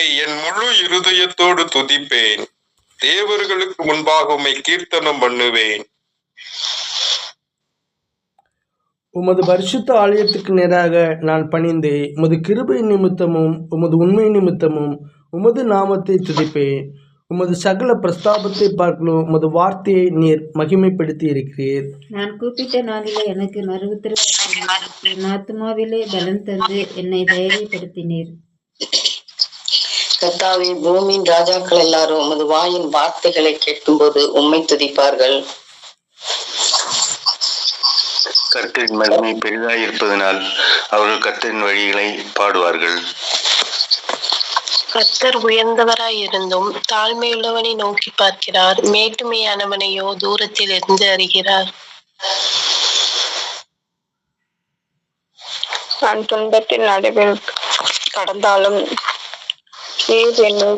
உம்மை என் முழு இருதயத்தோடு துதிப்பேன். தேவர்களுக்கு முன்பாக உம்மை கீர்த்தனம் பண்ணுவேன். உமது பரிசுத்த ஆலயத்துக்கு நேராக நான் பணிந்து உமது கிருபை நிமித்தமும் உமது உண்மை நிமித்தமும் உமது நாமத்தை துதிப்பேன். உமது சகல பிரஸ்தாபத்தை பார்க்கலும் உமது வார்த்தையை நீர் மகிமைப்படுத்தி இருக்கிறீர் நான் கூப்பிட்ட நாளிலே எனக்கு மறுவுத்தரவு என் ஆத்மாவிலே பலன் தந்து என்னை தைரியப்படுத்தினீர் கர்த்தாவே பூமியின் ராஜாக்கள் எல்லாரும் உமது வாயின் வார்த்தைகளை கேட்கும்போது உம்மை துதிப்பார்கள். கர்த்தரின் மகிமை பெரிதாய் இருப்பதனால் அவர்கள் கர்த்தரின் வழிகளை பாடுவார்கள். கர்த்தர் உயர்ந்தவராய் இருந்தும் தாழ்மையுள்ளவனை நோக்கி பார்க்கிறார். மேட்டுமையானவனையோ தூரத்தில் இருந்து அறிகிறார். நான் துன்பத்தின் நடுவில் கடந்தாலும் நீர் என்னை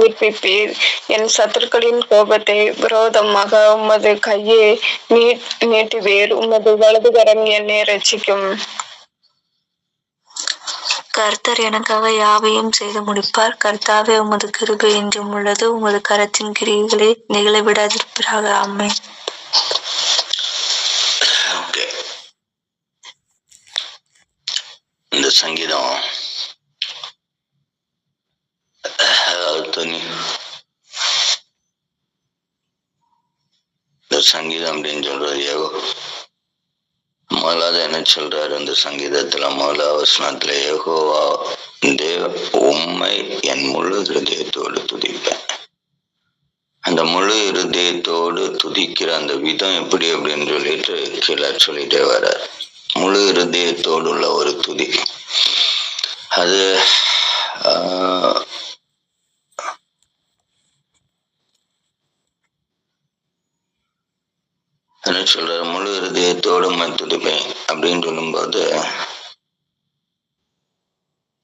உயிர்ப்பிப்பீர். என் சத்துருக்களின் கோபத்தை விரோதமாக உமது கையை நீட் நீட்டுவீர். உமது வலதுகரம் என்னை ரட்சிக்கும் கர்த்தர் எனக்காக யாவையும் செய்து முடிப்பார். கர்த்தாவே உமது கிருபை என்றும் உள்ளது. உமது கரத்தின் கிரியைகளை நிகழ விடாதிருப்பாக ஓகே. இந்த சங்கீதம் அதாவது துணி இந்த சங்கீதம் அப்படின்னு சொல்றது ஏகோ முதலாவது என்ன சொல்றாரு அந்த சங்கீதத்துல? முதல வசனத்துல ஏகோவா தேவ உண்மை என் முழு ஹிருதயத்தோடு துதிப்பேன். அந்த முழு இருதயத்தோடு துதிக்கிற அந்த விதம் எப்படி அப்படின்னு சொல்லிட்டு கீழே சொல்லிட்டே வர்றார். முழு இருதயத்தோடு உள்ள ஒரு துதி. அது ஆஹ், முழு இருதயத்தோடு துதிப்பேன் அப்படின்னு சொல்லும்போது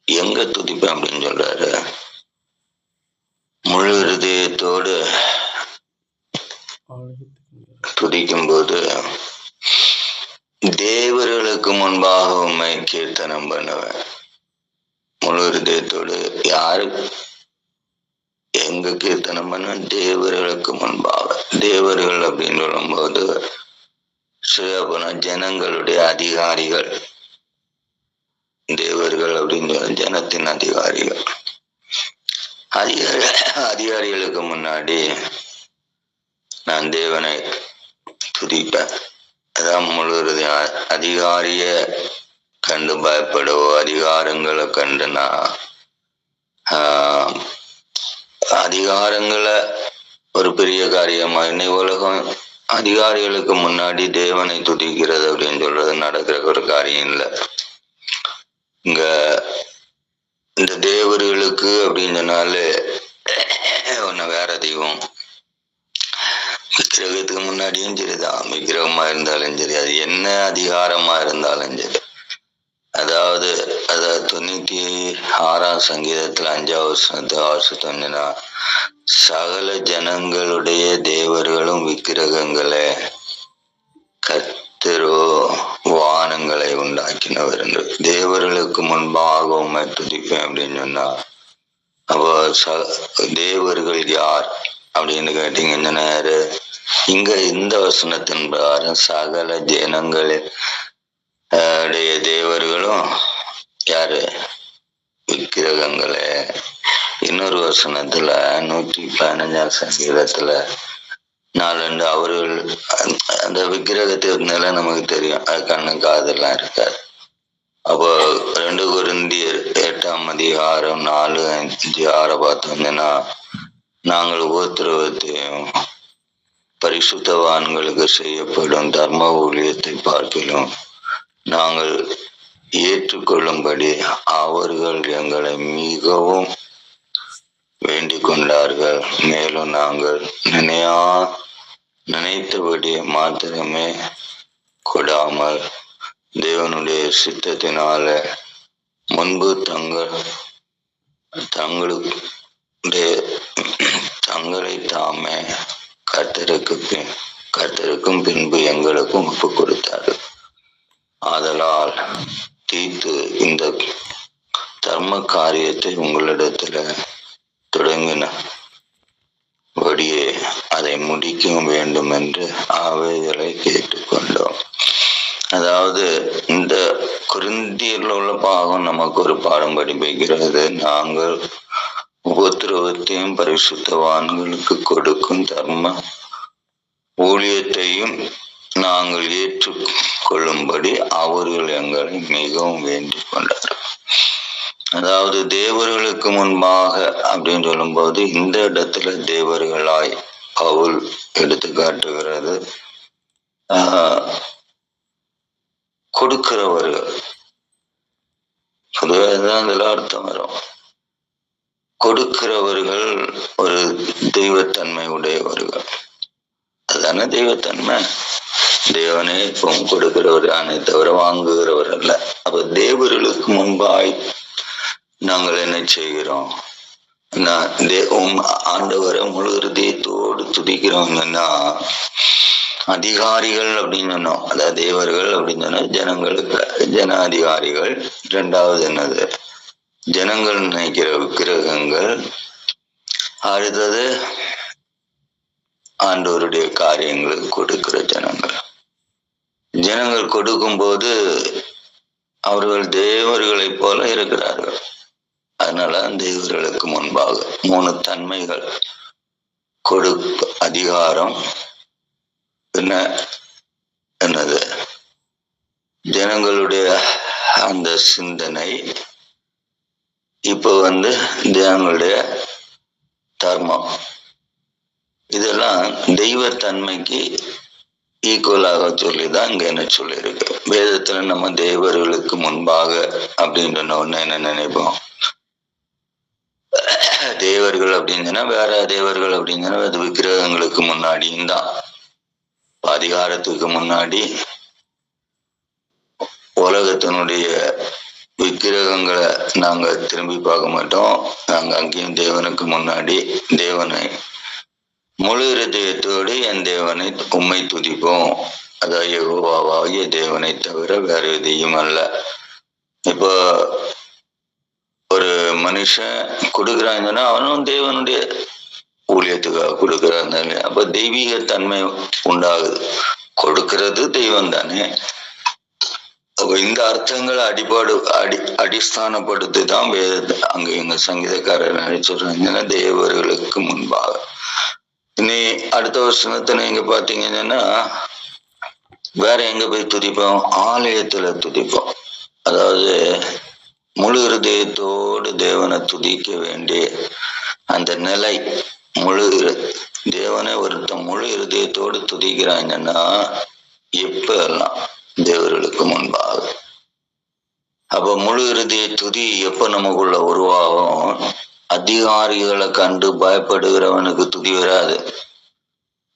எங்க துதிப்பேன்? அப்படின்னு சொல்றாரு. முழு இருதயத்தோடு துதிக்கும்போது தேவர்களுக்கு முன்பாக உண்மை கீர்த்தனம் பண்ணுவேன். முழு இருதயத்தோடு யாரு? எங்க கீர்த்தனம் பண்ண? தேவர்களுக்கு முன்பாக. தேவர்கள் அப்படின்னு சொல்லும்போது சுயபுன ஜனங்களுடைய அதிகாரிகள் தேவர்கள் அப்படின்னு சொல்ல ஜனத்தின் அதிகாரிகள். அதிகாரி அதிகாரிகளுக்கு முன்னாடி நான் தேவனை துதிப்பேன். அதான் முழுவதும் அதிகாரிய கண்டு பயப்படவோ அதிகாரங்களை கண்டு நான் ஆஹ், அதிகாரங்களை ஒரு பெரிய காரியமா இன்னை உலகம் அதிகாரிகளுக்கு முன்னாடி தேவனை துதிக்கிறது அப்படின்னு சொல்றது நடக்கிற ஒரு காரியம் இல்லை. இங்க இந்த தேவர்களுக்கு அப்படின்னு சொன்னாலே ஒன்னு வேற தெய்வம். விக்கிரகத்துக்கு முன்னாடியும் சரிதான் விக்கிரகமா இருந்தாலும் சரி அது என்ன அதிகாரமா இருந்தாலும் சரி. அதாவது அதாவது தொண்ணூத்தி ஆறாம் சங்கீதத்துல அஞ்சாவது வருஷத்து வாசித்தோம்னா சகல ஜனங்களுடைய தேவர்களும் விக்கிரகங்களே கத்திரோ வானங்களை உண்டாக்கினவர் என்று. தேவர்களுக்கு முன்பாக உண்மை துதிப்பேன் அப்படின்னு சொன்னா அப்போ ச தேவர்கள் யார் அப்படின்னு கேட்டீங்க கேட்டீங்கன்னா யாரு இங்க இந்த வசனத்தின் பிரகாரம் சகல ஜனங்களே ஆஹ் உடைய தேவர்களும் யாரு? விக்கிரகங்களே. இன்னொரு வசனத்துல நூற்றி பதினஞ்சாம் சங்கீதத்துல நாலு அவர்கள் அந்த- அந்த நமக்கு தெரியும். அது கண்ணு காதெல்லாம் இருக்காது அப்போ ரெண்டு குருந்தியர் எட்டாம் அதிகாரம் நாலு அஞ்சு ஆறை பார்த்தோம்னா நாங்கள் உபத்திரவத்தையும் பரிசுத்தவான்களுக்கு செய்யப்படும் தர்ம ஊழியத்தை பார்க்கிலும் நாங்கள் ஏற்றுக்கொள்ளும்படி அவர்கள் எங்களை மிகவும் வேண்டிக் கொண்டார்கள் மேலும் நாங்கள் நினையா நினைத்தபடி மாத்திரமே கொடாமல் தேவனுடைய சித்தத்தினால முன்பு தங்கள் தங்களுடைய தங்களை தாமே கர்த்தருக்கு பின் கர்த்தருக்கும் பின்பு எங்களுக்கும் ஒப்பு கொடுத்தார்கள். ஆதலால் தீத்து இந்த தர்ம காரியத்தை உங்களிடத்துல தொடங்கின படியே அதை முடிக்க வேண்டும் என்று அவைகளை கேட்டுக்கொண்டோம். அதாவது இந்த குருந்தியில் உள்ள பாகம் நமக்கு ஒரு பாடம் படிப்பிக்கிறது. நாங்கள் உபத்திரவத்தையும் பரிசுத்தவான்களுக்கு கொடுக்கும் தர்ம ஊழியத்தையும் நாங்கள் ஏற்றுக்கொள்ளும்படி அவர்கள் எங்களை மிகவும் வேண்டிக் கொண்டார்கள். அதாவது தேவர்களுக்கு முன்பாக அப்படின்னு சொல்லும்போது இந்த இடத்துல தேவர்களாய் பவுல் எடுத்து காட்டுகிறது கொடுக்கிறவர்கள். பொதுவாக தான் இதுல அர்த்தம் வரும். கொடுக்கிறவர்கள் ஒரு தெய்வத்தன்மை உடையவர்கள். அதான தெய்வத்தன்மை? தேவனே இப்போ கொடுக்கிறவர் அனைத்தவரை தவிர வாங்குகிறவர் அல்ல. அப்ப தேவர்களுக்கு முன்பாய் நாங்கள் என்ன செய்கிறோம்? நான் தே- ஆண்டவரை முழு இதயத்தோடு துதிக்கிறோம்னா அதிகாரிகள் அப்படின்னு சொன்னோம். அதாவது தேவர்கள் அப்படின்னு சொன்னா ஜனங்களுக்கு ஜன அதிகாரிகள் இரண்டாவது என்னது? ஜனங்கள் நினைக்கிற விக்கிரகங்கள் அடுத்தது ஆண்டவருடைய காரியங்களுக்கு கொடுக்கிற ஜனங்கள். ஜனங்கள் கொடுக்கும் போது அவர்கள் தேவர்களைப் போல இருக்கிறார்கள். அதனால தேவர்களுக்கு முன்பாக மூணு தன்மைகள். கொடுப்பு அதிகாரம் என்ன என்னது? ஜனங்களுடைய அந்த சிந்தனை. இப்போ வந்து ஜனங்களுடைய தர்மம். இதெல்லாம் தெய்வ தன்மைக்கு ஈக்குவலாக சொல்லி தான் இங்க என்ன சொல்லியிருக்கு. வேதத்துல நம்ம தேவர்களுக்கு முன்பாக அப்படின்னு ஒண்ணு என்ன நினைப்போம்? தேவர்கள் அப்படின்னு சொன்னா வேற தேவர்கள் அப்படின்னு சொன்னா அது விக்கிரகங்களுக்கு முன்னாடியும் தான். அதிகாரத்துக்கு முன்னாடி உலகத்தினுடைய விக்கிரகங்களை நாங்க திரும்பி பார்க்க மாட்டோம். நாங்க அங்கேயும் தேவனுக்கு முன்னாடி தேவனை முழு இருதயத்தோடு என் தேவனை உண்மை துதிப்போம். அதாவது யெகோவாவாகிய தேவனை தவிர வேற எதையும் அல்ல. இப்போ மனுஷன் கொடுக்குறாங்கன்னா அவனும் தேவனுடைய ஊழியத்துக்காக கொடுக்குறான் தானே அப்ப தெய்வீக தன்மை உண்டாகுது கொடுக்கிறது தெய்வம் தானே அப்ப இந்த அர்த்தங்களை அடிபாடு அடி அடிஸ்தானப்படுத்தி தான் வேத அங்க எங்க சங்கீதக்காரர் நினைச்சுறாங்கன்னா தேவர்களுக்கு முன்பாக இனி அடுத்த வருஷத்துல நீங்க பாத்தீங்கன்னா வேற எங்க போய் துதிப்போம் ஆலயத்துல துதிப்போம் அதாவது முழு ஹிருதயத்தோடு தேவனை துதிக்க வேண்டிய அந்த நிலை முழு தேவனை ஒருத்தன் முழு இருதயத்தோடு துதிக்கிறாங்கன்னா எப்ப எல்லாம் தேவர்களுக்கு முன்பாக? அப்ப முழு இருதய துதி எப்ப நமக்குள்ள உருவாகும்? அதிகாரிகளை கண்டு பயப்படுகிறவனுக்கு துதி வராது.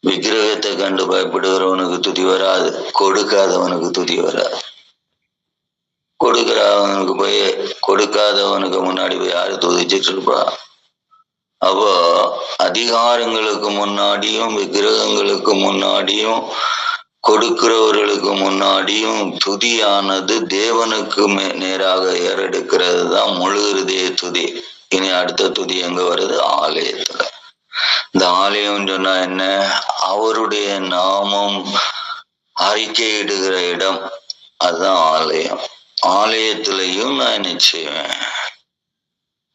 விக்கிரகத்தை கண்டு பயப்படுகிறவனுக்கு துதி வராது. கொடுக்காதவனுக்கு துதி வராது. கொடுக்குறவனுக்கு போய் கொடுக்காதவனுக்கு முன்னாடி போய் யாரு துதிச்சிட்டு இருப்பா அப்போ அதிகாரங்களுக்கு முன்னாடியும் விக்கிரகங்களுக்கு முன்னாடியும் கொடுக்கிறவர்களுக்கு முன்னாடியும் துதியானது தேவனுக்கு நேராக ஏறெடுக்கிறது தான் முழு இருதய துதி. இனி அடுத்த துதி எங்க வருது? ஆலயத்துல. இந்த ஆலயம் சொன்னா என்ன? அவருடைய நாமம் அறிக்கையிடுகிற இடம். அதுதான் ஆலயம். ஆலயத்திலையும் நான் என்ன செய்வேன்?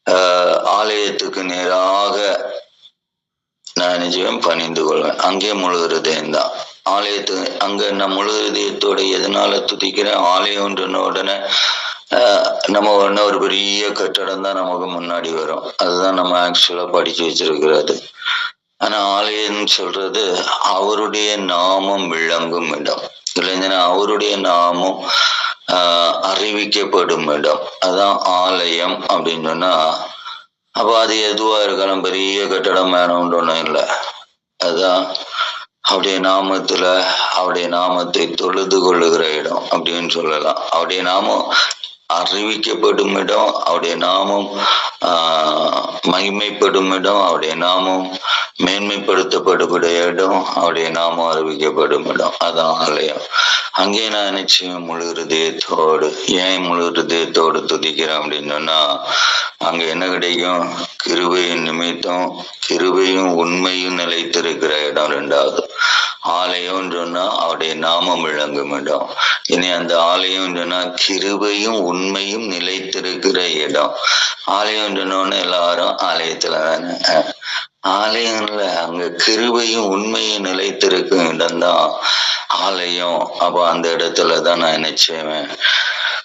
ஆஹ் ஆலயத்துக்கு நேராக நான் என்ன செய்வேன்? பணிந்து கொள்வேன். அங்கே முழு தான். ஆலயத்து அங்க நான் முழு எதனால துதிக்கிறேன்? ஆலயம் உடனே ஆஹ் நம்ம உடனே ஒரு பெரிய கட்டடம் தான் நமக்கு முன்னாடி வரும். அதுதான் நம்ம ஆக்சுவலா படிச்சு வச்சிருக்கிறது. ஆனா ஆலயம் சொல்றது அவருடைய நாமம் விளங்கும் இடம். இல்லைங்கன்னா அவருடைய நாமம் அறிவிக்கப்படும் இடம். அதான் ஆலயம் அப்படின்னு சொன்னா அப்போ அது எதுவா இருக்கலாம்? பெரிய கட்டடம் வேணும்னு ஒன்றும் இல்லை. அதான் அவருடைய நாமத்துல அவருடைய நாமத்தை தொழுது கொள்ளுகிற இடம் அப்படின்னு சொல்லலாம். அவருடைய நாமம் அறிவிக்கப்படும் இடம் அவருடைய நாமம் ஆஹ் மகிமைப்படும் இடம் அவருடைய நாமம் மேன்மைப்படுத்தப்படக்கூடிய இடம் அவருடைய நாமம் அறிவிக்கப்படும் இடம். அதான் ஆலயம். அங்கே நான் நிச்சயம் முழு இருதயத்தோடு ஏன் முழு இருதயத்தோடு துதிக்கிறேன் அப்படின்னு சொன்னா அங்க என்ன கிடைக்கும்? கிருபையின் நிமித்தம் கிருபையும் உண்மையும் நிலைத்திருக்கிற இடம் ரெண்டாவது ஆலயம் சொன்னா அவருடைய நாமம் விளங்கும் இடம். இனி அந்த ஆலயம் சொன்னா கிருபையும் உண்மையும் நிலைத்திருக்கிற இடம். ஆலயம் சொன்னோன்னு எல்லாரும் ஆலயத்துல தானே? ஆலயங்கள்ல அங்க கிருபையும் உண்மையும் நிலைத்திருக்கும் இடம்தான் ஆலயம். அப்ப அந்த இடத்துல தான் நான் என்ன செய்வேன்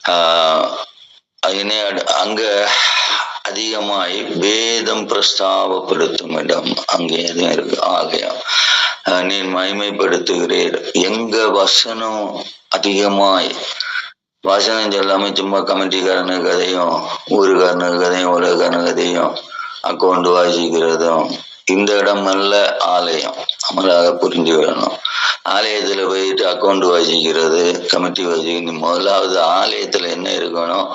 ஆஹ் அங்க அதிகமாய் வேதம் பிரஸ்தாபப்படுத்தும் இடம் அங்கே எதுவும் இருக்கு? ஆலயம் ஆஹ் நீ மகிமைப்படுத்துகிறீர். எங்க வசனம் அதிகமாய் வசனம் சொல்லாம சும்மா கமிட்டிக்காரனு கதையும் ஊருக்காரனு கதையும் உலகக்காரனு கதையும் அக்கௌண்ட் வாசிக்கிறதும் இந்த இடம் அல்ல ஆலயம். நம்மளாக புரிந்து வேணும் ஆலயத்துல போயிட்டு அக்கௌண்ட் வாசிக்கிறது கமிட்டி வாசிக்கிறது. முதலாவது ஆலயத்துல என்ன இருக்கணும்?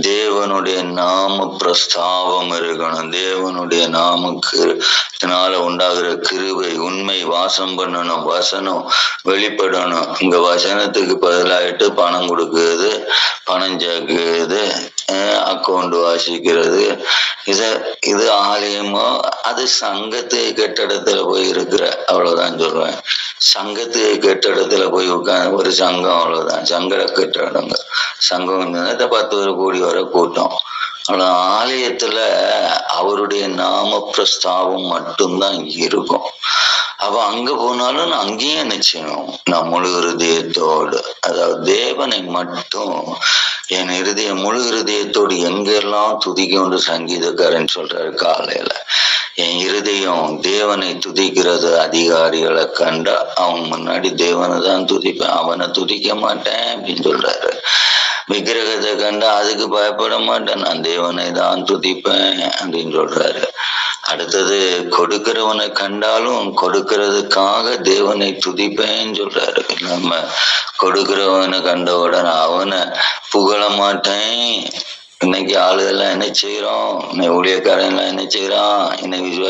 தேவனுடைய நாம பிரஸ்தாபம் இருக்கணும். தேவனுடைய நாமக்குனால உண்டாகிற கிருபை உண்மை வாசம் பண்ணணும் வசனம் வெளிப்படணும். இங்க வசனத்துக்கு பதிலாயிட்டு பணம் கொடுக்குறது பணம் சேர்க்குறது அக்கௌண்ட் வாசிக்கிறது. இத இது ஆலயமோ அது சங்கத்து கட்டடத்துல போய் இருக்கிற அவ்வளவுதான் சொல்றேன். சங்கத்து கட்டடத்துல போய் உட்காந்து ஒரு சங்கம் அவ்வளவுதான். சங்கட கட்டடங்க சங்கம் இந்த பத்து ஒரு கோடி வரை கூட்டம். ஆனா ஆலயத்துல அவருடைய நாம பிரஸ்தாபம் மட்டும்தான் இருக்கும். அப்ப அங்க போனாலும் நான் அங்கேயும் என்ன நான் முழு ஹிருதயத்தோடு அதாவது தேவனை மட்டும் என் இருதய முழு ஹிருதயத்தோடு எங்கெல்லாம் துதிக்கொண்டு சங்கீதக்காரன் சொல்றாரு காலையில. என் இருதயம் தேவனை துதிக்கிறது. அதிகாரிகளை கண்டா அவங்க முன்னாடி தேவனை தான் துதிப்பேன். அவனை துதிக்க மாட்டேன் அப்படின்னு சொல்றாரு. விக்கிரகத்தை கண்டா அதுக்கு பயப்பட மாட்டேன். நான் தேவனை தான் துதிப்பேன் அப்படின்னு சொல்றாரு. அடுத்தது கொடுக்கிறவனை கண்டாலும் கொடுக்கிறதுக்காக தேவனை துதிப்பேன்னு சொல்றாரு. நம்ம கொடுக்கிறவனை கண்ட உடனே அவனை புகழ மாட்டேன். இன்னைக்கு ஆளுகள்லாம் என்ன செய்யறோம் இன்னைக்கு ஊழியக்காரன் எல்லாம் என்ன செய்யறான் இன்னைக்கு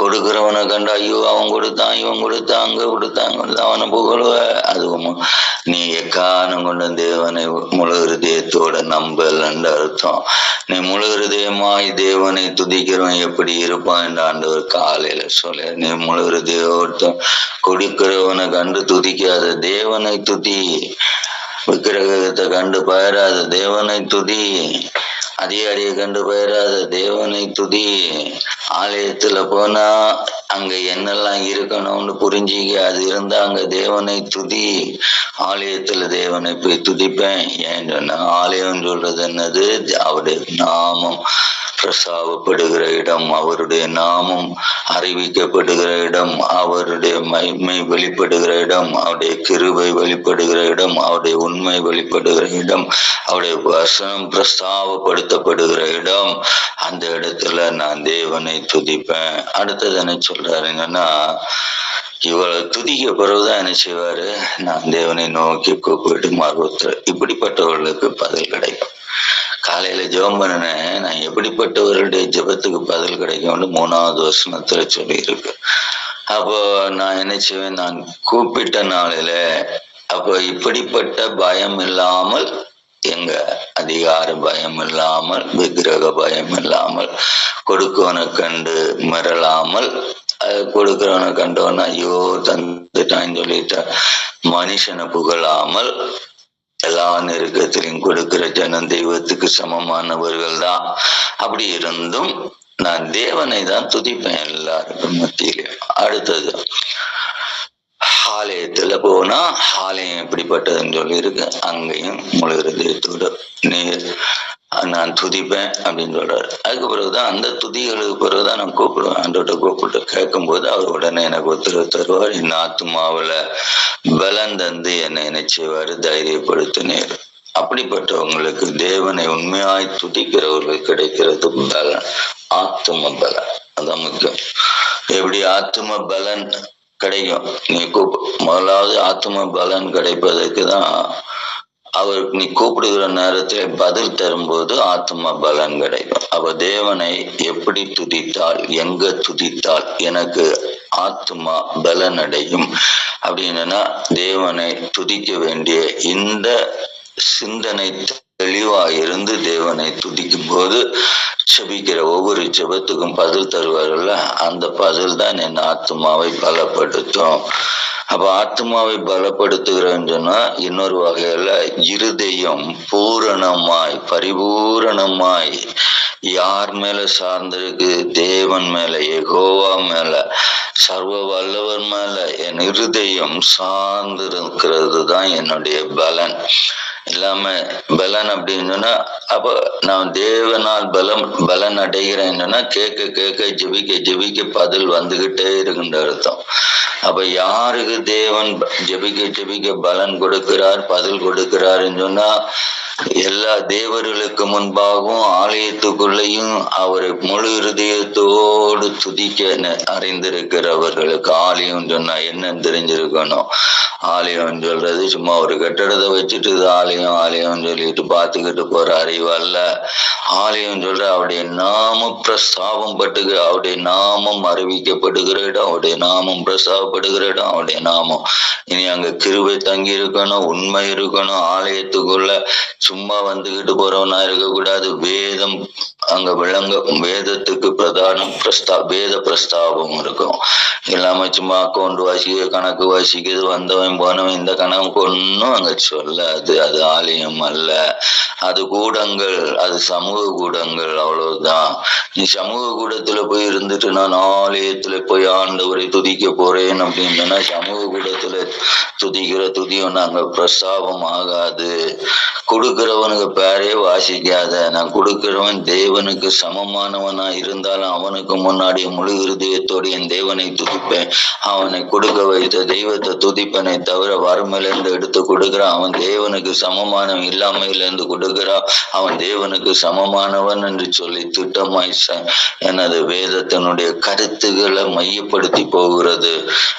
கொடுக்கிறவனை கண்டா ஐயோ அவன் கொடுத்தான் இவன் கொடுத்தான் அங்க கொடுத்தான் அங்க கொடுத்தான் அவனை புகழுவ. அதுவும் நீ எக்காரணம் கொண்ட தேவனை முழு ஹிருதயத்தோட நம்பலன்னு அர்த்தம். நீ முழு ஹிருதயமாய் தேவனை துதிக்கிறவன் எப்படி இருப்பான் என்று ஆண்டவர் காலையில சொல்ல நீ முழு ஹிருதயோட்டம் கொடுக்கிறவனை கண்டு துதிக்காத தேவனை துதி. விக்கிரகத்தை கண்டு பயிராத தேவனை துதி. அதிகாரியை கண்டு பயிராத தேவனை துதி. ஆலயத்துல போனா அங்க என்னெல்லாம் இருக்கணும்னு புரிஞ்சிக்க அது இருந்தா அங்க தேவனை துதி. ஆலயத்துல தேவனை போய் துதிப்பேன். ஏன் சொன்னா ஆலயம் சொல்றது என்னது? அவருடைய நாமம் பிரசாவப்படுகிற இடம் அவருடைய நாமம் அறிவிக்கப்படுகிற இடம் அவருடைய மைமை வெளிப்படுகிற இடம் அவருடைய கிருபை வெளிப்படுகிற இடம் அவருடைய உண்மை வெளிப்படுகிற இடம் அவருடைய வசனம் பிரஸ்தாவப்படுத்தப்படுகிற இடம். அந்த இடத்துல நான் தேவனை துதிப்பேன். அடுத்தது என்ன சொல்றாருங்கன்னா இவ்வளவு துதிக்க பிறகுதான் என்ன செய்வாரு? நான் தேவனை நோக்கி கூப்பிட்டு மறுத்துற இப்படிப்பட்டவர்களுக்கு பதில் கிடைக்கும். காலையில ஜெபம் பண்ணினேன். நான் எப்படிப்பட்டவருடைய ஜெபத்துக்கு பதில் கிடைக்கும்னு மூணாவது வசனத்துல சொல்லி இருக்கு அப்போ நான் என்ன செய்வேன்? நான் கூப்பிட்ட நாளில அப்போ இப்படிப்பட்ட பயம் இல்லாமல் எங்க அதிகார பயம் இல்லாமல் விக்கிரக பயம் இல்லாமல் கொடுக்கவனை கண்டு மிரளாமல் அது கொடுக்கிறவனை கண்டவன் ஐயோ தந்துட்டான்னு சொல்லிட்ட மனுஷனை புகழாமல் எல்லா நெருக்கத்திலையும் கொடுக்கிற ஜனம் தெய்வத்துக்கு சமமானவர்கள் தான். அப்படி இருந்தும் நான் தேவனை தான் துதிப்பேன் எல்லாருக்கும் மத்தியில. அடுத்தது ஆலயத்துல போனா ஆலயம் எப்படிப்பட்டதுன்னு சொல்லி இருக்கு அங்கேயும் முழுகிற இதயத்தோட நீர் நான் துதிப்பேன் அப்படின்னு சொல்றாரு. அதுக்கு பிறகுதான் அந்த துதிகளுக்கு பிறகுதான் நான் கூப்பிடுவேன். ஆண்டோட்ட கூப்பிட்டு கேட்கும்போது அவர் உடனே எனக்கு உத்தரவு தருவார். என் ஆத்மாவில பலன் தந்து என்னை என்ன செய்வாரு தைரியப்படுத்தினேர். அப்படிப்பட்டவங்களுக்கு தேவனை உண்மையாய் துதிக்கிறவர்களுக்கு கிடைக்கிறது பலன். ஆத்தும பலன். அதான் முக்கியம். எப்படி ஆத்தும பலன் கிடைக்கும்? நீ கூப்ப முதலாவது ஆத்தும பலன் கிடைப்பதற்கு தான் அவர் நீ கூப்பிடுகிற நேரத்தில் பதில் தரும்போது ஆத்ம பலன் கிடைக்கும். அவ தேவனை எப்படி துதித்தால் எங்க துதித்தால் எனக்கு ஆத்மா பலன் அடையும் அப்படின்னா தேவனை துதிக்க வேண்டிய இந்த சிந்தனை தெளிவா இருந்து தேவனை துதிக்கும் போது செபிக்கிற ஒவ்வொரு ஜெபத்துக்கும் பதில் தருவார்கள்ல அந்த பதில் தான் என் ஆத்மாவை பலப்படுத்தும். அப்ப ஆத்மாவை பலப்படுத்துகிறேன்னு சொன்னா இன்னொரு வகையில இருதயம் பூரணமாய் பரிபூரணமாய் யார் மேல சார்ந்திருக்கு? தேவன் மேல எகோவா மேல சர்வ வல்லவர் மேல என் இருதயம் சார்ந்திருக்கிறது தான் என்னுடைய பலன். இல்லாம பலன் அப்படின்னு சொன்னா அப்ப நான் தேவனால் பலம் பலன் அடைகிறேன்னு சொன்னா கேட்க கேட்க ஜெபிக்க ஜெபிக்க பதில் வந்துகிட்டே இருக்குன்ற அர்த்தம். அப்ப யாருக்கு தேவன் ஜெபிக்க ஜெபிக்க பலன் கொடுக்கிறார் பதில் கொடுக்கிறாருன்னு சொன்னா எல்லா தேவர்களுக்கு முன்பாகவும் ஆலயத்துக்குள்ளேயும் அவரை முழு இருதயத்தோடு துதிக்க ந- அறிந்திருக்கிறவர்களுக்கு ஆலயம் சொன்னா என்னன்னு தெரிஞ்சிருக்கணும். ஆலயம் சொல்றது சும்மா ஒரு கட்டடத்தை வச்சுட்டு ஆலயம் ஆலயம் ஆலயம் சொல்லிட்டு பார்த்துக்கிட்டு போற அறிவு அல்ல. ஆலயம் சொல்ற அவருடைய நாம பிரஸ்தாபம் பட்டுகிற அவருடைய நாமம் அறிவிக்கப்படுகிற இடம் அவருடைய நாமம் பிரஸ்தாபப்படுகிற இடம் அவருடைய நாமம். இனி அங்க கிருபை தங்கி இருக்கணும் உண்மை இருக்கணும் ஆலயத்துக்குள்ள சும்மா வந்துகிட்டு போறவனா இருக்கக்கூடாது. வேதம் அங்க விளங்க வேதத்துக்கு பிரதானம் பிரஸ்தா வேத பிரஸ்தாபம் இருக்கும். இல்லாம சும்மா அக்கௌண்ட் வாசிக்க கணக்கு வாசிக்கிறது வந்தவன் போனவன் இந்த கணக்கு ஒன்றும் அங்க சொல்லாது. அது ஆலயம் அல்ல. அது கூடங்கள் அது சமூக கூடங்கள் அவ்வளவுதான். நீ சமூக கூடத்துல போய் இருந்துட்டு நான் ஆலயத்துல போய் ஆண்டவரை துதிக்க போறேன் அப்படின்னு சமூக கூடத்துல துதிக்கிற துதி ஒன்று அங்க பிரஸ்தாபம் ஆகாது. கொடுக்கிறவனுக்கு பேரே வாசிக்காத. நான் கொடுக்கிறவன் தேவனுக்கு சமமானவனா இருந்தாலும் அவனுக்கு முன்னாடி முழு இருதயத்தோடு என் தேவனை துதிப்பேன். அவனை கொடுக்க வைத்த தெய்வத்தை துதிப்பனை தவிர வறுமையிலிருந்து எடுத்து கொடுக்கிறான். அவன் தேவனுக்கு சமமானவன் இல்லாமையில இருந்து கொடுக்கிறான். அவன் தேவனுக்கு சமமானவன் என்று சொல்லி திட்டமாய் எனது வேதத்தினுடைய கருத்துக்களை மையப்படுத்தி போகிறது.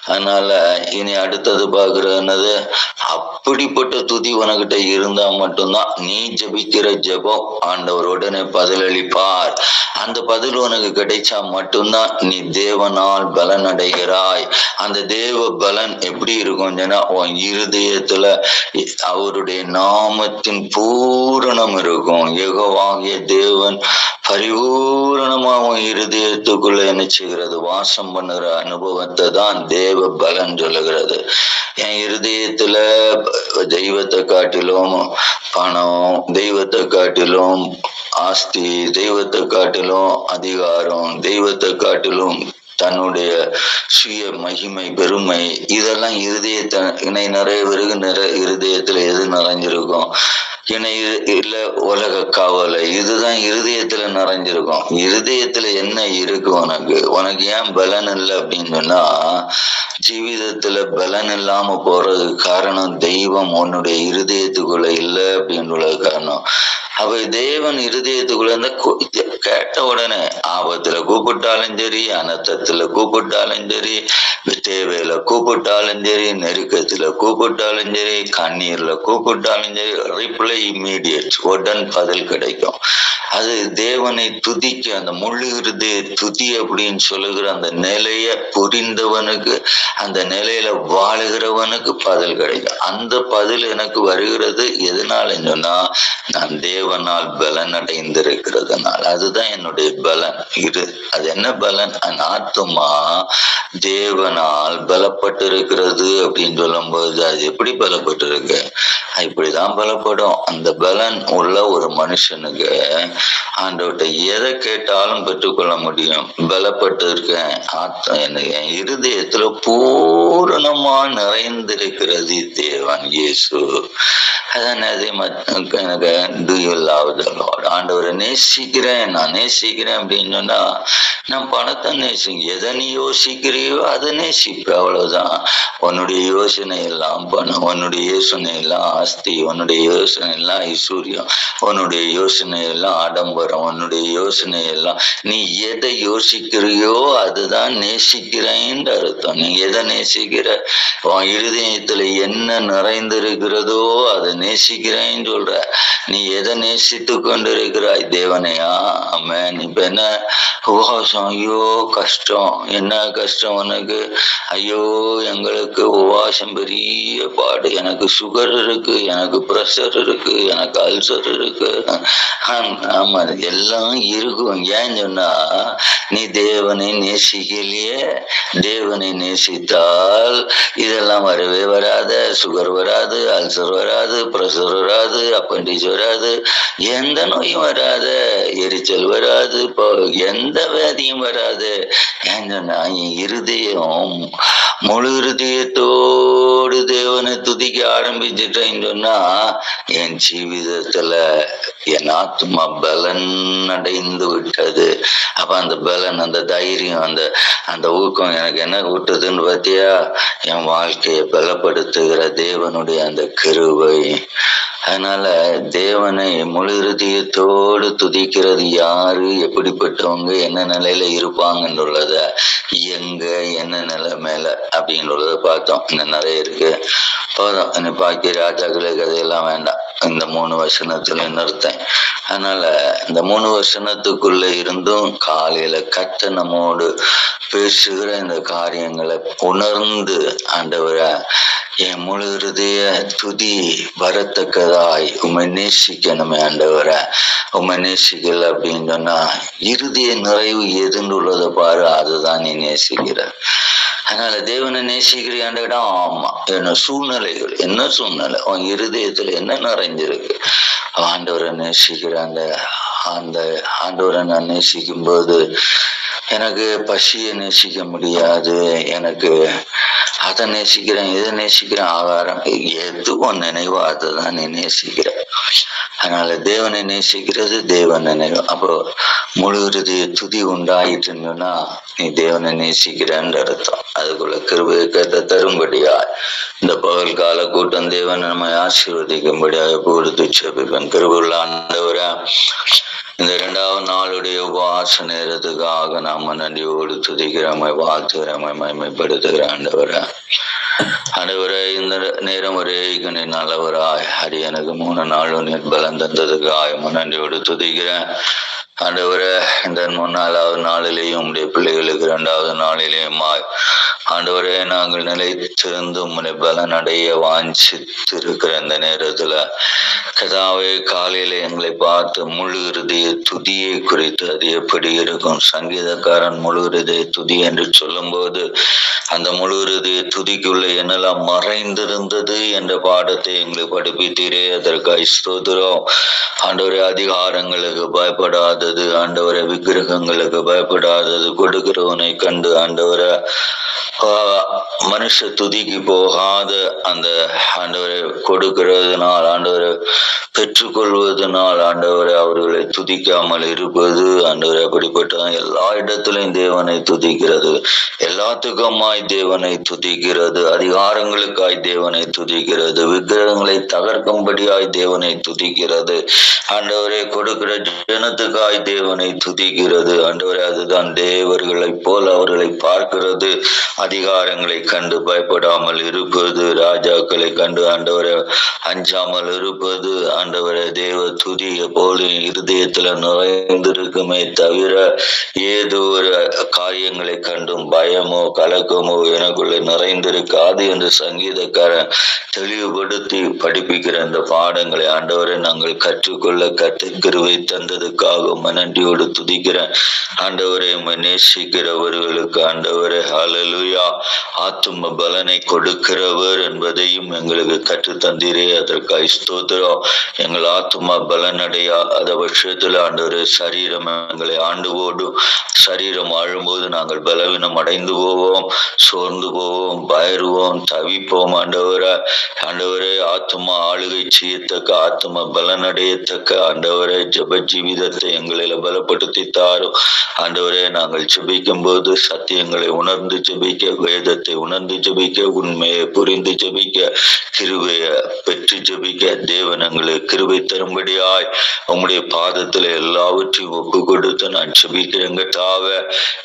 அதனால இனி அடுத்தது பார்க்கிறது என்னது? அப்படிப்பட்ட துதி உனக்கிட்ட இருந்தா மட்டும்தான் நீ ஜெபிக்கிற ஜெபம் ஆண்டவர் உடனே பதிலளிப்பார் அந்த பதில் உனக்கு கிடைச்சா மட்டும்தான் நீ தேவனால் பலன் அடைகிறாய் அந்த தேவ பலன் எப்படி இருக்கும் உன் இருதயத்துல அவருடைய நாமத்தின் பூரணம் இருக்கும். யகவாகிய தேவன் பரிபூரணமா உன் இருதயத்துக்குள்ள நினைச்சுகிறது வாசம் பண்ணுகிற அனுபவத்தை தான் தேவ பலன் சொல்லுகிறது. என் இருதயத்துல தெய்வத்தை காட்டிலும் பணம் தெய்வத்தை காட்டிலும் ஆஸ்தி தெய்வத்தை காட்டிலும் அதிகாரம் தெய்வத்தை காட்டிலும் தன்னுடைய சுய மகிமை பெருமை இதெல்லாம் இருதயத்தை இணை நிறைய பிறகு நிறை இருதயத்துல எது நிறைஞ்சிருக்கும்? இணை இல்ல உலக காவலை இதுதான் இருதயத்துல நிறைஞ்சிருக்கும். இருதயத்துல என்ன இருக்கு உனக்கு? உனக்கு ஏன் பலன் இல்லை அப்படின்னு சொன்னா ஜீவிதத்துல பலன் இல்லாம போறதுக்கு காரணம் தெய்வம் உன்னுடைய இருதயத்துக்குள்ள இல்லை அப்படின்றது காரணம். அப்ப தேவன் இருதயத்துக்குள்ள இருந்தா கேட்ட உடனே ஆபத்துல கூப்பிட்டாலும் சரி அனர்த்தத்துல கூப்பிட்டாலும் சரி தேவையில கூப்பிட்டாலும் சரி நெருக்கத்துல கூப்பிட்டாலும் சரி கண்ணீர்ல கூப்பிட்டாலும் சரி ரிப்ளை இம்மீடியட் உடன் பதில் கிடைக்கும். அது தேவனை துதிக்க அந்த முழுகிறது துதி அப்படின்னு சொல்லுகிற அந்த நிலைய புரிந்தவனுக்கு அந்த நிலையில வாழுகிறவனுக்கு பதில் கிடைக்கும். அந்த பதில் எனக்கு வருகிறது எதனாலன்னு சொன்னா நான் தேவனால் பலன் அடைந்திருக்கிறதுனால அதுதான் என்னுடைய பலன். இது அது என்ன பலன்? அந்த ஆத்துமா தேவனால் பலப்பட்டு இருக்கிறது அப்படின்னு சொல்லும்போது அது எப்படி பலப்பட்டு இருக்கு இப்படிதான் பலப்படும். அந்த பலன் உள்ள ஒரு மனுஷனுக்கு ஆண்டவர்கிட்ட எதை கேட்டாலும் பெற்றுக்கொள்ள முடியும். பலப்பட்டு இருக்கேன் ஆத்த எனக்கு என் இருதயத்துல பூரணமா நிறைந்திருக்கிறது தேவன் இயேசு. அதான் அதே எனக்கு ஆண்டவரை நேசிக்கிறேன் நான் நேசிக்கிறேன் அப்படின்னு சொன்னா நான் பணத்தை நேசிங்க. எதை நீ யோசிக்கிறியோ அதை நேசிப்ப. அவ்வளவுதான். உன்னுடைய யோசனை எல்லாம் பணம் உன்னுடைய யோசனை எல்லாம் ஆஸ்தி உன்னுடைய யோசனை எல்லாம் ஐஸ்வர்யம் உன்னுடைய யோசனை எல்லாம் ஆடம்பரம் உன்னுடைய யோசனை எல்லாம் நீ எதை யோசிக்கிறியோ அதுதான் நேசிக்கிறேன் அர்த்தம். நீ எதை நேசிக்கிற? உன் இருதயத்துல என்ன நிறைந்திருக்கிறதோ அதை நேசிக்கிறேன்னு சொல்ற. நீ எதை நேசித்து கொண்டிருக்கிறாய் தேவனையா? ஆமென். இப்ப என்ன? உபவாசம்? ஐயோ கஷ்டம். கஷ்டம்? என்ன கஷ்டம் உனக்கு? ஐயோ எங்களுக்கு உவாசம் பெரிய பாடு. எனக்கு சுகர் இருக்கு எனக்கு ப்ரெஷர் இருக்கு எனக்கு அல்சர் இருக்கு. ஆமா எல்லாம் இருக்கும். ஏன் சொன்னா நீ தேவனை நேசிக்கலையே? தேவனை நேசித்தால் இதெல்லாம் வரவே வராத. சுகர் வராது அல்சர் வராது ப்ரெஷர் வராது அப்பண்டிஸ் வராது. எந்த நோயும் வராத. எரிச்சல் வராது இப்போ எந்த வியாதியும் வராது. ஏன் என் இருதயம் முழு இருதயத்தோடு தேவனை துதிக்க ஆரம்பிச்சிட்டேன்னு சொன்னா என் ஜீவிதத்துல என் ஆத்மா பலன் அடைந்து விட்டது. அப்ப அந்த பலன் அந்த தைரியம் அந்த அந்த ஊக்கம் எனக்கு என்ன ஊட்டுதுன்னு பார்த்தியா? என் வாழ்க்கையை பலப்படுத்துகிற தேவனுடைய அந்த கிருவை அதனால தேவனை முழு இருதயத்தோடு துதிக்கிறது யாரு? எப்படிப்பட்டவங்க? என்ன நிலையில இருப்பாங்கன்றத எங்க என்ன நிலை மேல? அப்படின்றத பார்த்தோம். இன்னும் நிறைய இருக்கு. போதும். இன்னும் பாக்கி ராஜாக்களே கதையெல்லாம் வேண்டாம். இந்த மூணு வருஷத்துல நிறுத்தேன். அதனால இந்த மூணு வருஷத்துக்குள்ள இருந்தும் காலையில கத்த நம்மோடு பேசுகிற இந்த காரியங்களை உணர்ந்து ஆண்டவரை என் முழு இருதய துதி வரத்தக்கதாய். உமை நேசிக்கணுமே ஆண்டவரை. உம்மை நேசிக்கல அப்படின்னு சொன்னா இறுதிய நிறைவு எதுன்னு உள்ளதை பாரு அதுதான் நீ நேசிக்கிற. அதனால தேவனை நேசிக்கிறியாண்ட இடம் ஆமா. என்ன சூழ்நிலைகள் என்ன சூழ்நிலை? உன் இருதயத்துல என்ன நிறைஞ்சிருக்கு? ஆண்டவரை நேசிக்கிற அந்த அந்த ஆண்டவரை நான் நேசிக்கும் போது எனக்கு பசியை நேசிக்க முடியாது. எனக்கு அதை நேசிக்கிறேன் இதை நேசிக்கிறேன். ஆகாரம் எதுவும் நினைவோ அதை தான் நீ நேசிக்கிற. அதனால தேவனை நேசிக்கிறது தேவன் நினைவு அப்போ முழு இருதய துதி உண்டாயிட்டுன்னா நீ தேவனை நேசிக்கிறன்ற அர்த்தம். அதுக்குள்ள கிருபையை தரும்படியா இந்த பகல் கால கூட்டம் தேவன் நம்மை ஆசீர்வதிக்கும்படியாக கொடுத்து செபிப்பேன் கிருபுள்ள ஆண்டவரை இந்த இரண்டாவது நாளுடைய உபவாச நேரத்துக்காக நாம நன்றியோடு துதிக்கிறமை வாழ்த்துகிறமை மயமைப்படுத்துகிற ஆண்டவரை. ஆண்டவரே இந்த நேரம் ஒரே நல்லவராய். அடி எனக்கு மூணு நாளும் நிர்ப பலம் தந்ததுக்காக நன்றியோடு துதிக்கிறேன். ஆண்டவரே இந்த முன்னாலாவது நாளிலேயும் உடைய பிள்ளைகளுக்கு இரண்டாவது நாளிலேயுமாய். ஆண்டவரே நாங்கள் நிலைத்திருந்து உம்முடைய பலன் அடைய வாஞ்சித்திருக்கிற இந்த நேரத்துல கதாவே காலையில எங்களை பார்த்து முழு இருதய துதியை குறித்து அது எப்படி இருக்கும்? சங்கீதக்காரன் முழு இருதய துதி என்று சொல்லும்போது அந்த முழு இருதய துதிக்குள்ள என்னெல்லாம் மறைந்திருந்தது என்ற பாடத்தை எங்களுக்கு படிப்பித்தீரே அதற்கு ஸ்தோத்திரம். ஆண்டவரே அதிகாரங்களுக்கு பயப்படாதது ஆண்டவரை விக்கிரகங்களுக்கு பயப்படாதது. கொடுக்கிறவனை கண்டு ஆண்டவரை மனுஷ துதிக்கு போகாத அந்த ஆண்டவரை கொடுக்கிறதுனால் ஆண்டவரை பெற்றுக்கொள்வதனால் ஆண்டவரை அவர்களை துதிக்காமல் இருப்பது ஆண்டவரை அப்படிப்பட்ட எல்லா இடத்திலும் தேவனை துதிக்கிறது. எல்லாத்துக்குமாய் தேவனை துதிக்கிறது. அதிகாரங்களுக்காய் தேவனை துதிக்கிறது. விக்கிரகங்களை தகர்க்கும்படியாய் தேவனை துதிக்கிறது. ஆண்டவரை கொடுக்கிற ஜனத்துக்காய் தேவனை துதிக்கிறது. ஆண்டவரே அதுதான் தேவர்களைப் போல் அவர்களை பார்க்கிறது. அதிகாரங்களை கண்டு பயப்படாமல் இருப்பது ராஜாக்களை கண்டு ஆண்டவரை அஞ்சாமல் இருப்பது. ஆண்டவரை தேவ துதி எப்போதும் இருதயத்துல நிறைந்திருக்குமே தவிர ஏதோ ஒரு காரியங்களை கண்டும் பயமோ கலக்கமோ எனக்குள்ள நிறைந்திருக்காது என்று சங்கீதக்காரன் தெளிவுபடுத்தி படிப்பிக்கிற இந்த பாடங்களை ஆண்டவரை நாங்கள் கற்றுக்கொள்ள கற்றுக்கிருவை தந்ததுக்காக நன்றியோடு துதிக்கிறேன். ஆண்டவரை உண்மை நேசிக்கிறவர்களுக்கு ஆண்டவரை ஹalleluya ஆத்தும பலனை கொடுக்கிறவர் என்பதையும் எங்களுக்கு கற்று அதற்காக ஸ்தோத்திரம். எங்கள் ஆத்துமா அத பட்சத்தில் ஆண்டவர் சரீரம் எங்களை ஆண்டு ஓடும் சரீரம் ஆழும்போது நாங்கள் பலவீனம் அடைந்து போவோம் சோர்ந்து போவோம் பயருவோம் தவிப்போம் ஆண்டவரை. ஆண்டவரே ஆத்துமா ஆளுகை செய்யத்தக்க ஆத்தும பலனடையத்தக்க ஆண்டவரை ஜப ஜீவிதத்தை எங்கள் எங்களை பலப்படுத்தி தாரும் ஆண்டவரே நாங்கள் ஜெபிக்கும் போது சத்தியங்களை உணர்ந்து ஜெபிக்க வேதத்தை உணர்ந்து ஜெபிக்க உண்மையை புரிந்து ஜெபிக்க கிருபைய பெற்று ஜெபிக்க தேவன் எங்களுக்கு கிருபை தரும்படியாய் உங்களுடைய பாதத்துல எல்லாவற்றையும் ஒப்பு கொடுத்து நான் ஜெபிக்கிறேங்க தாவ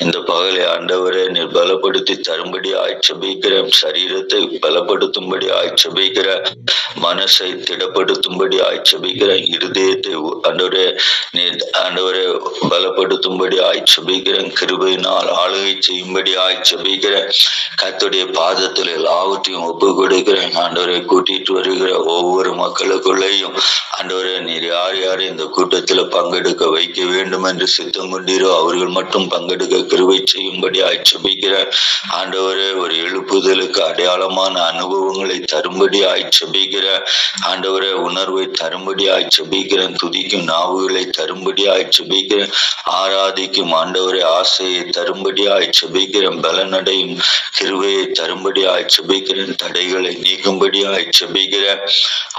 இந்த பகலை ஆண்டவரே நீர் பலப்படுத்தி தரும்படியாய் ஜெபிக்கிறேன். சரீரத்தை பலப்படுத்தும்படியாய் ஜெபிக்கிறேன். மனசை திடப்படுத்தும்படியாய் ஜெபிக்கிறேன். இருதயத்தை ஆண்டவரே நீர் ஆண்டவரே பலப்படுத்தும்படியாய் ஜெபிக்கிறேன் கிருபையினால் ஆளுகை செய்யும்படி ஆய்ச்சபிக்கிறேன் கத்துடைய பாதத்தில் எல்லாவற்றையும் ஒப்பு கொடுக்கிறேன் ஆண்டவரை கூட்டிட்டு வருகிற ஒவ்வொரு மக்களுக்குள்ளேயும் ஆண்டவரே நீர் யார் யார் இந்த கூட்டத்தில் பங்கெடுக்க வைக்க வேண்டும் என்று சித்தம் கொண்டீரோ அவர்கள் மட்டும் பங்கெடுக்க கிருபை செய்யும்படி ஆய்ச்சபிக்கிறேன் ஆண்டவரே ஒரு எழுப்புதலுக்கு அடையாளமான அனுபவங்களை தரும்படி ஆட்சேபிக்கிறேன் ஆண்டவரே உணர்வை தரும்படி ஆட்சேபிக்கிறேன் துதிக்கும் நாவுகளை தரும்படி ஆட்சேபிக்கிறேன் ஆராதிக்கும் ஆண்டவரே ஆசையை தரும்படியாய் ஆட்சேபிக்கிறேன் பலனடையும் கிருவையை தரும்படியாய் ஆட்சேபிக்கிறேன் தடைகளை நீக்கும்படியாய் ஆட்சேபிக்கிறேன்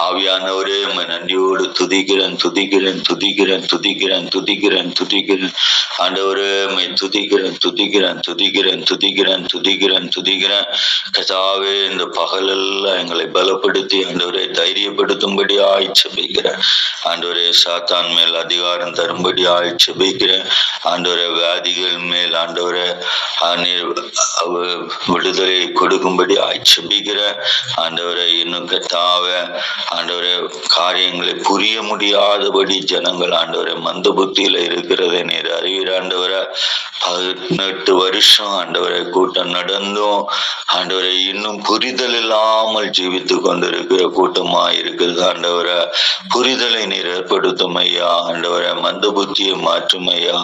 ஆவியானவரே நன்றியோடு துதிக்கிறேன் துதிக்கிறேன் துதிக்கிறேன் துதிக்கிறேன் துதிக்கிறேன் துதிக்கிறேன். ஆண்டவரே மை துதிக்கிறேன் துதிக்கிறேன் துதிக்கிறேன் துதிக்கிறேன் துதிக்கிறேன் துதிக்கிறேன். கதாவே இந்த பகலெல்லாம் எங்களை பலப்படுத்தி ஆண்டவரே தைரியப்படுத்தும்படியாய் ஆய்ச்சபிக்கிறேன் ஆண்டவரே சாத்தான் மேல் அதிகாரம் தரும்படி ஆய்ச்சபிக்கிறேன் ஆண்டவர வியாதிகள் மேல் ஆண்டவர விடுதலை கொடுக்கும்படி ஆய்ச்சபிக்கிறேன் ஆண்டவரை இன்னும் கத்தாவ ஆண்டவரே காரியங்களை புரிய முடியாதபடி ஜனங்கள் ஆண்டவரை மந்த புத்தியில இருக்கிறத நீர் அறிவிற ஆண்டவரே. பதினெட்டு வருஷம் ஆண்டவரை கூட்டம் நடந்தும். ஆண்டவரை இன்னும் புரிதல் இல்லாமல் ஜீவித்து கொண்டிருக்கிற கூட்டமா இருக்கிறது ஆண்டவரை. புரிதலை நீர் ஏற்படுத்தும் ஐயா ஆண்டவரை. மந்த புத்தி புத்தியை மாற்றும் ஐயா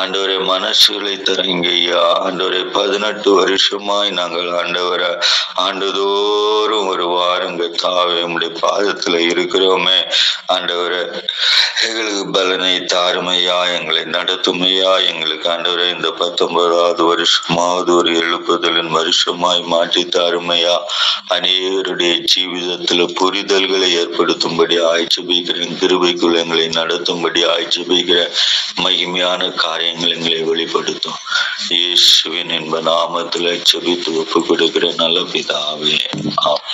ஆண்டவரை மனசுகளை தரங்க ஐயா ஆண்டவரை பதினெட்டு வருஷமாய் நாங்கள் ஆண்டவரை ஆண்டுதோறும் ஒரு வாரங்க தாவே உடைய பாதத்துல இருக்கிறோமே. ஆண்டவரை எங்களுக்கு பலனை தாருமையா எங்களை நடத்துமையா. எங்களுக்கு ஆண்டவரை இந்த பத்தொன்பதாவது வருஷமாவது ஒரு எழுப்புதலின் வருஷமாய் மாற்றி தாருமையா. அநேகருடைய ஜீவிதத்துல புரிதல்களை ஏற்படுத்தும்படி ஆய்ச்சிபிக்கிறேன் கிருபைக்குள் எங்களை நடத்தும்படி ஆய்ச்சிபிக்கிறேன் மகிமையான காரியங்கள் எங்களை வெளிப்படுத்தும். இயேசுவின் என்ப நாமத்துல செபித்து ஒப்பு கொடுக்கிற நல்ல பிதாவே. ஆம்